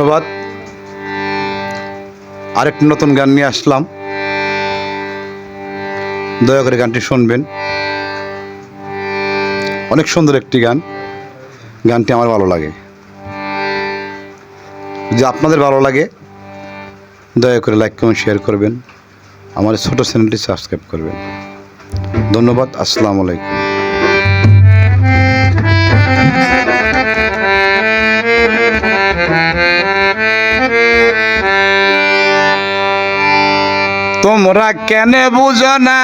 ধন্যবাদ। আরেকটি নতুন গান নিয়ে আসলাম। দয়া করে গানটি শুনবেন। অনেক সুন্দর একটি গান। গানটি আমার ভালো লাগে। যে আপনাদের ভালো লাগে, দয়া করে লাইক, কমেন্ট, শেয়ার করবেন। আমার ছোট চ্যানেলটি সাবস্ক্রাইব করবেন। ধন্যবাদ, আসসালামু আলাইকুম। তোমরা কেন বুঝো না?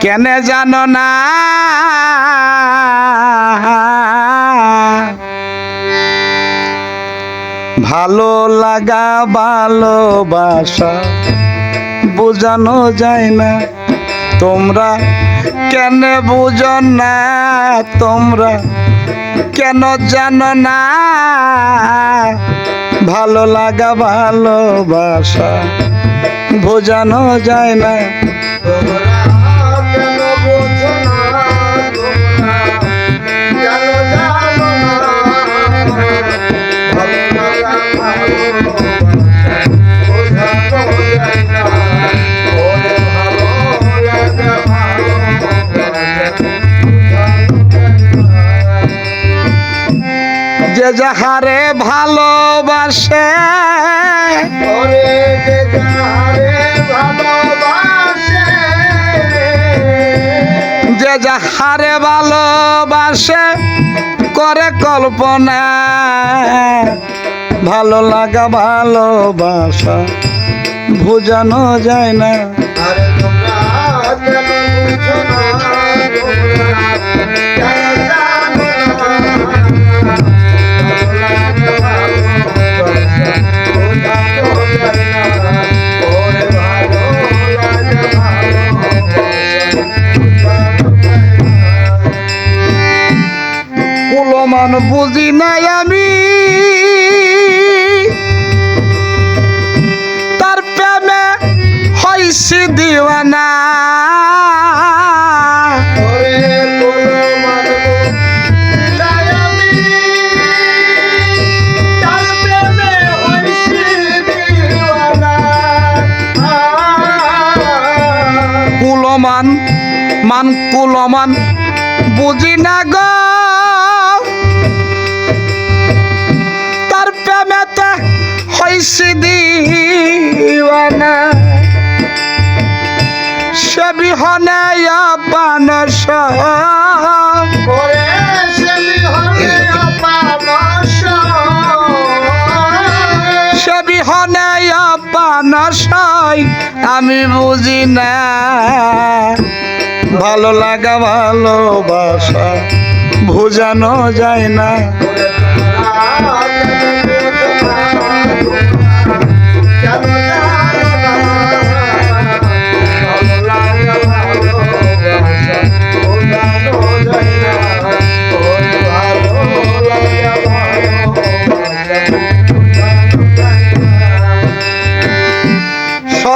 কেন জানো না? ভালো লাগা ভালোবাসা বোঝানো যায় না। তোমরা কেন বুঝো না? তোমরা কেন জানো না? ভালো লাগা ভালোবাসা বোঝানো যায় না। যে যাহারে ভালোবাসে যে যাহারে ভালোবাসে। করে কল্পনা। ভালো লাগা ভালোবাসা বোঝানো যায় না। কুলমান বুঝি নাই আমি। তার প্রেমে হইছি দিওয়ানা। কুলমান মান কুলমান বুঝি না গো। সে বিহনে পানস সে বিহনে পানসাই আমি বুঝি না। ভালো লাগা, ভালোবাসা, বোঝানো যায় না।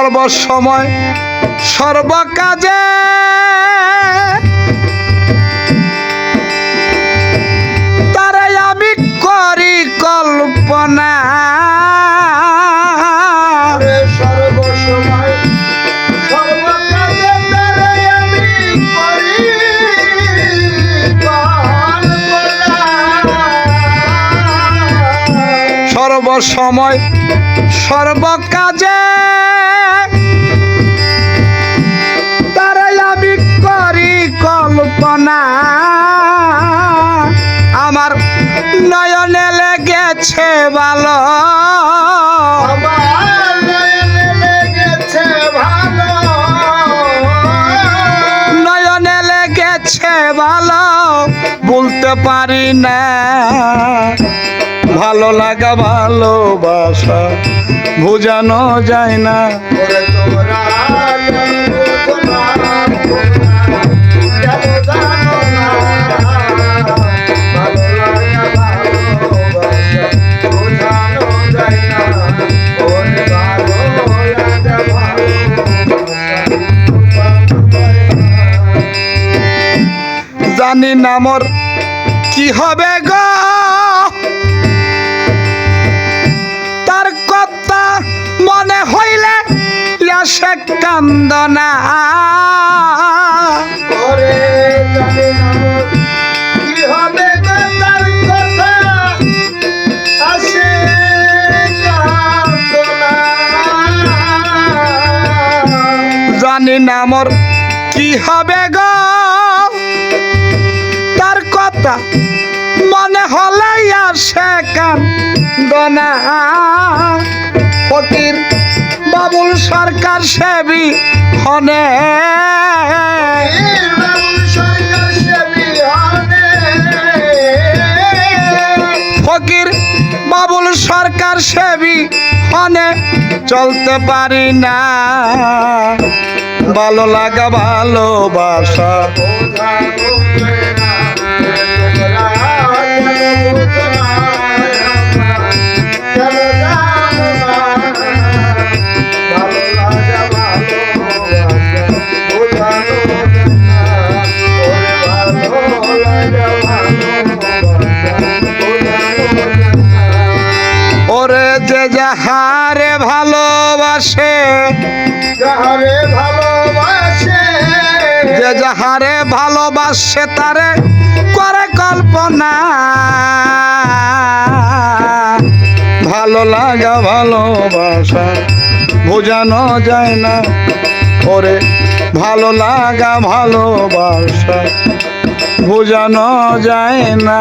সর্বসময় সর্বকাজে। তারাই আমি করি কল্পনা। সর্বসময় সর্বকাজে। তারাই আমি করি কল্পনা। আমার নয়নে লেগেছে ভালো ভালো বলতে পারি না। ভালো লাগা ভালোবাসা বোঝানো যায় না। জানি না মোর কি হবে গো। তার কথা মনে হইলে আসে কান্দনা। জানি না মোর কি হবে গো। কথা মনে হলে আসে কান্দনা ফকির বাবুল সরকার সেবি হনে। বাবুল সরকার সেবি হনে। ফকির বাবুল সরকার সেবি হনে। চলতে পারি না। ভালো লাগা ভালোবাসা। যাহারে ভালোবাসে, যে যাহারে ভালোবাসে তারে করে কল্পনা। ভালো লাগা ভালোবাসা বোঝানো যায় না। ওরে, ভালো লাগা ভালোবাসা বোঝানো যায় না।